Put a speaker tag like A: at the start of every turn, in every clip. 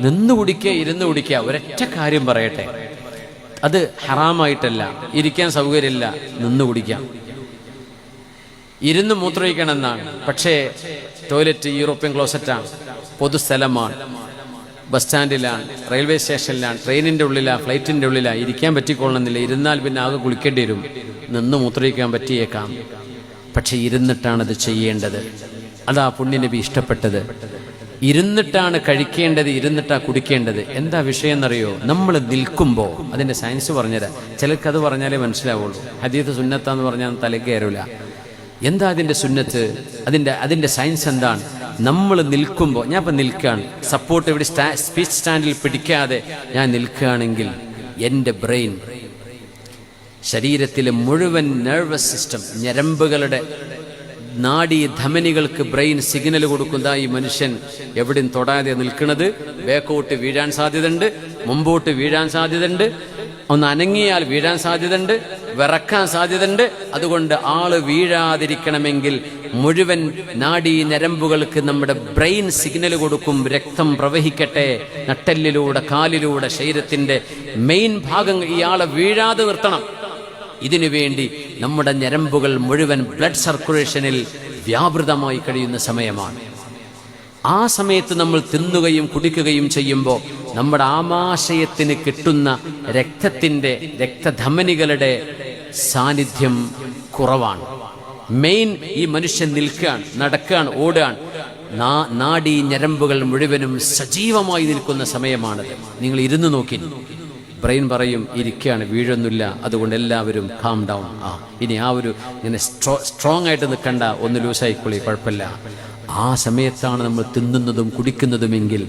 A: നിന്ന് കുടിക്കുക ഇരുന്ന് കുടിക്കുക ഒരൊറ്റ കാര്യം പറയട്ടെ. അത് ഹറാമായിട്ടല്ല ഇരിക്കാൻ സൗകര്യമില്ല നിന്ന് കുടിക്കാം. ഇരുന്ന് മൂത്രമൊഴിക്കണമെന്നാണ്. പക്ഷേ ടോയ്ലറ്റ് യൂറോപ്യൻ ക്ലോസറ്റാണ് പൊതുസ്ഥലമാണ്. ബസ് സ്റ്റാൻഡിലാണ് റെയിൽവേ സ്റ്റേഷനിലാണ് ട്രെയിനിന്റെ ഉള്ളിലാണ് ഫ്ലൈറ്റിന്റെ ഉള്ളിലാണ് ഇരിക്കാൻ പറ്റിക്കൊള്ളണമെന്നില്ല. ഇരുന്നാൽ പിന്നെ ആകെ കുളിക്കേണ്ടി വരും. നിന്ന് മൂത്രയിക്കാൻ പറ്റിയേക്കാം. പക്ഷെ ഇരുന്നിട്ടാണ് അത് ചെയ്യേണ്ടത്. അതാ പുണ്യനബി ഇഷ്ടപ്പെട്ടത്. ഇരുന്നിട്ടാണ് കഴിക്കേണ്ടത് ഇരുന്നിട്ടാണ് കുടിക്കേണ്ടത്. എന്താ വിഷയം എന്നറിയോ നമ്മൾ നിൽക്കുമ്പോൾ അതിന്റെ സയൻസ് പറഞ്ഞുതരാം. ചിലർക്ക് അത് പറഞ്ഞാലേ മനസ്സിലാവുള്ളൂ. ഹദീത്ത് സുന്നത്താന്ന് പറഞ്ഞാൽ തലക്ക് കയറില്ല എന്താ അതിന്റെ സുന്നത്ത്? അതിന്റെ അതിന്റെ സയൻസ് എന്താണ്? നമ്മൾ നിൽക്കുമ്പോൾ ഞാൻ ഇപ്പം നിൽക്കുകയാണ് സപ്പോർട്ട് ഇവിടെ സ്റ്റാ സ്പീച്ച് സ്റ്റാൻഡിൽ പിടിക്കാതെ ഞാൻ നിൽക്കുകയാണെങ്കിൽ എന്റെ ബ്രെയിൻ ശരീരത്തിലെ മുഴുവൻ നെർവസ് സിസ്റ്റം ഞരമ്പുകളുടെ നാഡീ ധമനികൾക്ക് ബ്രെയിൻ സിഗ്നൽ കൊടുക്കുന്ന ഈ മനുഷ്യൻ എവിടെയും തൊടാതെ നിൽക്കുന്നത്. ബേക്കോട്ട് വീഴാൻ സാധ്യതയുണ്ട് മുമ്പോട്ട് വീഴാൻ സാധ്യതയുണ്ട് ഒന്ന് അനങ്ങിയാൽ വീഴാൻ സാധ്യതയുണ്ട് വിറക്കാൻ സാധ്യതയുണ്ട്. അതുകൊണ്ട് ആൾ വീഴാതിരിക്കണമെങ്കിൽ മുഴുവൻ നാടി ഞരമ്പുകൾക്ക് നമ്മുടെ ബ്രെയിൻ സിഗ്നൽ കൊടുക്കും രക്തം പ്രവഹിക്കട്ടെ. നട്ടെല്ലിലൂടെ കാലിലൂടെ ശരീരത്തിന്റെ മെയിൻ ഭാഗം ഇയാളെ വീഴാതെ നിർത്തണം. ഇതിനു വേണ്ടി നമ്മുടെ ഞരമ്പുകൾ മുഴുവൻ ബ്ലഡ് സർക്കുലേഷനിൽ വ്യാപൃതമായി കഴിയുന്ന സമയമാണ്. ആ സമയത്ത് നമ്മൾ തിന്നുകയും കുടിക്കുകയും ചെയ്യുമ്പോൾ നമ്മുടെ ആമാശയത്തിന് കിട്ടുന്ന രക്തത്തിന്റെ രക്തധമനികളുടെ സാന്നിധ്യം കുറവാണ്. മെയിൻ ഈ മനുഷ്യൻ നിൽക്കുകയാണ് നടക്കുകയാണ് ഓടുകയാണ്. നാടി ഞരമ്പുകൾ മുഴുവനും സജീവമായി നിൽക്കുന്ന സമയമാണത്. നിങ്ങൾ ഇരുന്ന് നോക്കി. ബ്രെയിൻ പറയും ഇരിക്കുകയാണ് വീഴൊന്നുമില്ല. അതുകൊണ്ട് എല്ലാവരും കാം ഡൗൺ ആ ഇനി ആ ഒരു ഇങ്ങനെ സ്ട്രോ സ്ട്രോങ് ആയിട്ട് നിൽക്കണ്ട ഒന്ന് ലൂസായിക്കൊള്ളി കുഴപ്പമില്ല. ആ സമയത്താണ് നമ്മൾ തിന്നുന്നതും കുടിക്കുന്നതുമെങ്കിൽ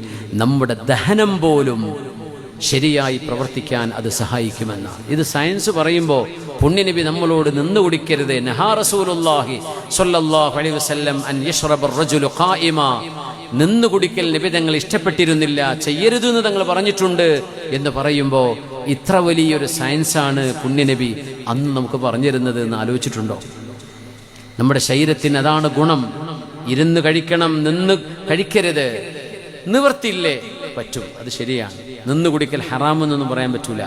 A: നമ്മുടെ ദഹനം പോലും ശരിയായി പ്രവർത്തിക്കാൻ അത് സഹായിക്കുമെന്ന്. ഇത് സയൻസ് പറയുമ്പോൾ പുണ്യനബി നമ്മളോട് നിന്ന് കുടിക്കരുത്. നഹാ റസൂലുള്ളാഹി സ്വല്ലല്ലാഹു അലൈഹി വസല്ലം അൻ യശ്റബ റജുലു ഖായിമ നിന്ന് കുടിക്കൽ നബി തങ്ങൾ ഇഷ്ടപ്പെട്ടിരുന്നില്ല ചെയ്യരുത് എന്ന് തങ്ങൾ പറഞ്ഞിട്ടുണ്ട് എന്ന് പറയുമ്പോൾ ഇത്ര വലിയൊരു സയൻസാണ് പുണ്യനബി അന്ന് നമുക്ക് പറഞ്ഞിരുന്നത് എന്ന് ആലോചിച്ചിട്ടുണ്ടോ? നമ്മുടെ ശരീരത്തിന് അതാണ് ഗുണം. ഇരുന്ന് കഴിക്കണം നിന്ന് കഴിക്കരുത്. നിവർത്തില്ലേ പറ്റും. അത് ശരിയാണ്. നിന്ന് കുടിക്കൽ ഹറാമെന്നൊന്നും പറയാൻ പറ്റൂല.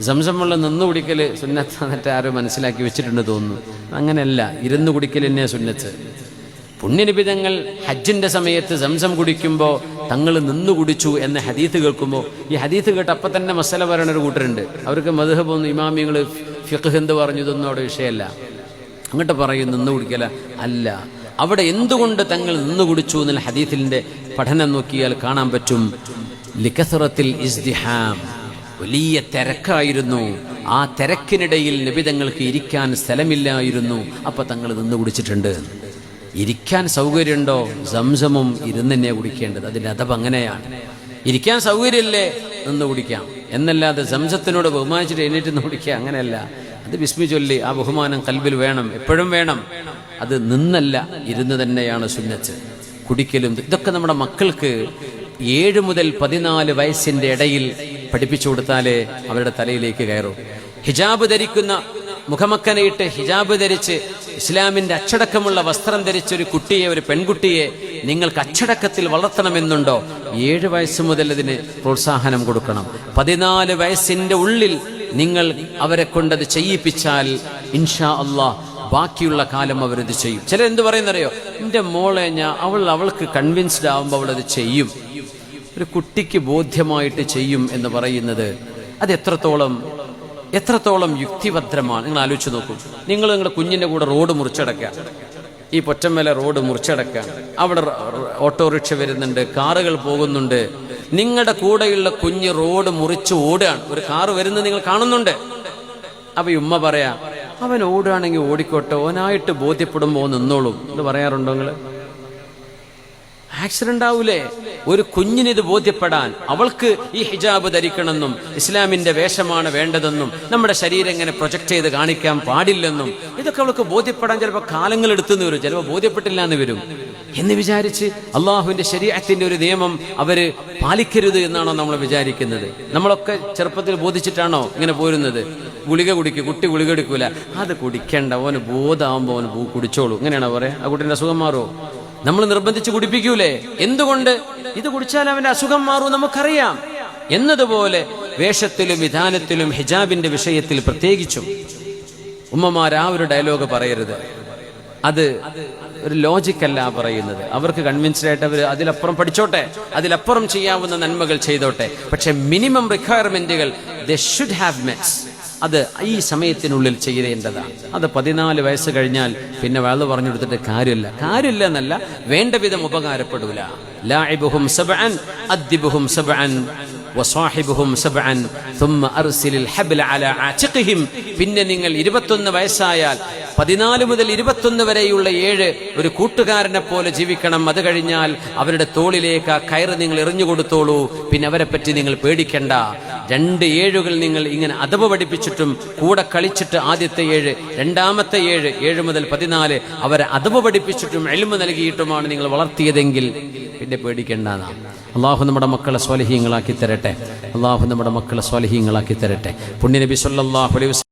A: സംസമുള്ള നിന്ന് കുടിക്കൽ സുന്നത്ത് എന്നിട്ട് ആരോ മനസ്സിലാക്കി വെച്ചിട്ടുണ്ട് തോന്നുന്നു. അങ്ങനെയല്ല. ഇരുന്ന് കുടിക്കൽ തന്നെ സുന്നത്ത്. പുണ്യനിബിതങ്ങൾ ഹജ്ജിന്റെ സമയത്ത് സംസം കുടിക്കുമ്പോൾ തങ്ങൾ നിന്നു കുടിച്ചു എന്ന ഹദീത്ത് കേൾക്കുമ്പോൾ ഈ ഹദീത്ത് കേട്ട് അപ്പം തന്നെ മസല പറയണ ഒരു കൂട്ടരുണ്ട്. അവർക്ക് മധുഹബൊന്നും ഇമാമിങ്ങൾ ഫിഖ് എന്ത് പറഞ്ഞു ഇതൊന്നും അവിടെ വിഷയമല്ല അങ്ങോട്ട് പറയും നിന്ന് കുടിക്കല. അല്ല. അവിടെ എന്തുകൊണ്ട് തങ്ങൾ നിന്ന് കുടിച്ചു എന്നുള്ള ഹദീത്തിന്റെ പഠനം നോക്കിയാൽ കാണാൻ പറ്റും. ലിഖസുറത്തിൽ ഇസ്ദിഹാം വലിയ തിരക്കായിരുന്നു. ആ തിരക്കിനിടയിൽ നിബിതങ്ങൾക്ക് ഇരിക്കാൻ സ്ഥലമില്ലായിരുന്നു. അപ്പം തങ്ങൾ നിന്ന് കുടിച്ചിട്ടുണ്ട്. ഇരിക്കാൻ സൗകര്യമുണ്ടോ? സംസമും ഇരുന്ന് തന്നെ കുടിക്കേണ്ടത്. അതിന്റെ അതപ് അങ്ങനെയാണ്. ഇരിക്കാൻ സൗകര്യമില്ലേ? നിന്ന് കുടിക്കാം. എന്നല്ലാതെ സംസത്തിനോട് ബഹുമാനിച്ചിട്ട് എണീറ്റ് നിന്ന് കുടിക്കുക അങ്ങനെയല്ല. അത് വിസ്മി ചൊല്ലി ആ ബഹുമാനം കൽബിൽ വേണം. എപ്പോഴും വേണം. അത് നിന്നല്ല ഇരുന്ന് തന്നെയാണ് സുന്നത്ത്. കുടിക്കലും ഇതൊക്കെ നമ്മുടെ മക്കൾക്ക് ഏഴ് മുതൽ പതിനാല് വയസ്സിന്റെ ഇടയിൽ പഠിപ്പിച്ചു കൊടുത്താലേ അവരുടെ തലയിലേക്ക് കയറും. ഹിജാബ് ധരിക്കുന്ന മുഖമക്കനയിട്ട് ഹിജാബ് ധരിച്ച് ഇസ്ലാമിന്റെ അച്ചടക്കമുള്ള വസ്ത്രം ധരിച്ച ഒരു കുട്ടിയെ ഒരു പെൺകുട്ടിയെ നിങ്ങൾക്ക് അച്ചടക്കത്തിൽ വളർത്തണമെന്നുണ്ടോ? ഏഴ് വയസ്സ് മുതൽ അതിന് പ്രോത്സാഹനം കൊടുക്കണം. പതിനാല് വയസ്സിന്റെ ഉള്ളിൽ നിങ്ങൾ അവരെ കൊണ്ടത് ചെയ്യിപ്പിച്ചാൽ ഇൻഷാ അള്ളാഹ് ബാക്കിയുള്ള കാലം അവരത് ചെയ്യും. ചില എന്ത് പറയുന്നറിയോ? എന്റെ മോളെ ഞാൻ അവൾ അവൾക്ക് കൺവിൻസ്ഡ് ആവുമ്പോൾ അവൾ അത് ചെയ്യും. ഒരു കുട്ടിക്ക് ബോധ്യമായിട്ട് ചെയ്യും എന്ന് പറയുന്നത്. അത് എത്രത്തോളം എത്രത്തോളം യുക്തിഭദ്രമാണ്? നിങ്ങൾ ആലോചിച്ച് നോക്കൂ. നിങ്ങൾ നിങ്ങളുടെ കുഞ്ഞിന്റെ കൂടെ റോഡ് മുറിച്ചടക്കുക. ഈ പൊറ്റമ്മല റോഡ് മുറിച്ചടക്കുക. അവിടെ ഓട്ടോറിക്ഷ വരുന്നുണ്ട് കാറുകൾ പോകുന്നുണ്ട്. നിങ്ങളുടെ കൂടെയുള്ള കുഞ്ഞ് റോഡ് മുറിച്ച് ഓടുകയാണ്. ഒരു കാറ് വരുന്നത് നിങ്ങൾ കാണുന്നുണ്ട്. അപ്പൊ ഉമ്മ പറയാ അവൻ ഓടുകയാണെങ്കിൽ ഓടിക്കോട്ടെ ഓനായിട്ട് ബോധ്യപ്പെടുമ്പോ നിന്നോളും. എന്ന് പറയാറുണ്ടോ നിങ്ങൾ? ആക്സിഡന്റ് ആവൂലേ? ഒരു കുഞ്ഞിന് ഇത് ബോധ്യപ്പെടാൻ അവൾക്ക് ഈ ഹിജാബ് ധരിക്കണമെന്നും ഇസ്ലാമിന്റെ വേഷമാണ് വേണ്ടതെന്നും നമ്മുടെ ശരീരം ഇങ്ങനെ പ്രൊജക്ട് ചെയ്ത് കാണിക്കാൻ പാടില്ലെന്നും ഇതൊക്കെ അവൾക്ക് ബോധ്യപ്പെടാൻ ചിലപ്പോൾ കാലങ്ങൾ എടുത്തുനിന്ന് വരും. ചിലപ്പോൾ ബോധ്യപ്പെട്ടില്ല എന്ന് വരും. എന്ന് വിചാരിച്ച് അള്ളാഹുവിന്റെ ശരീരത്തിന്റെ ഒരു നിയമം അവർ പാലിക്കരുത് എന്നാണോ നമ്മൾ വിചാരിക്കുന്നത്? നമ്മളൊക്കെ ചെറുപ്പത്തിൽ ബോധിച്ചിട്ടാണോ ഇങ്ങനെ പോരുന്നത്? ഗുളിക കുടിക്കും കുട്ടി ഗുളിക എടുക്കൂല. അത് കുടിക്കേണ്ട ഓന് ബോധാവുമ്പോൾ പൂ കുടിച്ചോളൂ. ഇങ്ങനെയാണോ പറയാ? ആ കുട്ടീന്റെ അസുഖം മാറുമോ നമ്മൾ നിർബന്ധിച്ച് കുടിപ്പിക്കൂലേ? എന്തുകൊണ്ട്? ഇത് കുടിച്ചാൽ അവന്റെ അസുഖം മാറും നമുക്കറിയാം. എന്നതുപോലെ വേഷത്തിലും വിധാനത്തിലും ഹിജാബിന്റെ വിഷയത്തിൽ പ്രത്യേകിച്ചും ഉമ്മമാർ ആ ഒരു ഡയലോഗ് പറയരുത്. അത് ഒരു ലോജിക്കല്ല പറയുന്നത്. അവർക്ക് കൺവിൻസ്ഡ് ആയിട്ട് അവർ അതിലപ്പുറം പഠിച്ചോട്ടെ അതിലപ്പുറം ചെയ്യാവുന്ന നന്മകൾ ചെയ്തോട്ടെ. പക്ഷെ മിനിമം റിക്വയർമെന്റുകൾ ദ ഷുഡ് ഹാവ് മെറ്റ്സ് അത് ഈ സമയത്തിനുള്ളിൽ ചെയ്യേണ്ടതാണ് അത് പതിനാല് വയസ്സ് കഴിഞ്ഞാൽ പിന്നെ വേള പറഞ്ഞു കൊടുത്തിട്ട് കാര്യമില്ല. കാര്യമില്ല എന്നല്ല വേണ്ട വിധം ഉപകാരപ്പെടൂല. ലാഇബുഹും സബഅൻ അദ്ദിബുഹും സബഅൻ വസാഹിബുഹും സബഅൻ തുമ്മ അർസിലിൽ ഹബ്ല അല ആചിഖിഹിം പിന്നെ നിങ്ങൾ 21 വയസ്സായാൽ പതിനാല് മുതൽ ഇരുപത്തൊന്ന് വരെയുള്ള ഏഴ് ഒരു കൂട്ടുകാരനെ പോലെ ജീവിക്കണം. അത് കഴിഞ്ഞാൽ അവരുടെ തോളിലേക്ക് ആ കയറ് നിങ്ങൾ എറിഞ്ഞു കൊടുത്തോളൂ. പിന്നെ അവരെ പറ്റി നിങ്ങൾ പേടിക്കണ്ട. രണ്ട് ഏഴുകൾ നിങ്ങൾ ഇങ്ങനെ അതവ് പഠിപ്പിച്ചിട്ടും കൂടെ കളിച്ചിട്ട് ആദ്യത്തെ ഏഴ് രണ്ടാമത്തെ ഏഴ് ഏഴ് മുതൽ പതിനാല് അവരെ അതവ് പഠിപ്പിച്ചിട്ടും എളിമ നൽകിയിട്ടുമാണ് നിങ്ങൾ വളർത്തിയതെങ്കിൽ പിന്നെ പേടിക്കേണ്ട അള്ളാഹു നമ്മുടെ മക്കളെ സ്വാലഹീങ്ങളാക്കി തരട്ടെ. അള്ളാഹു നമ്മുടെ മക്കളെ സ്വാലഹീങ്ങളാക്കി തരട്ടെ. പുണ്യനബി സല്ലല്ലാഹു അലൈഹി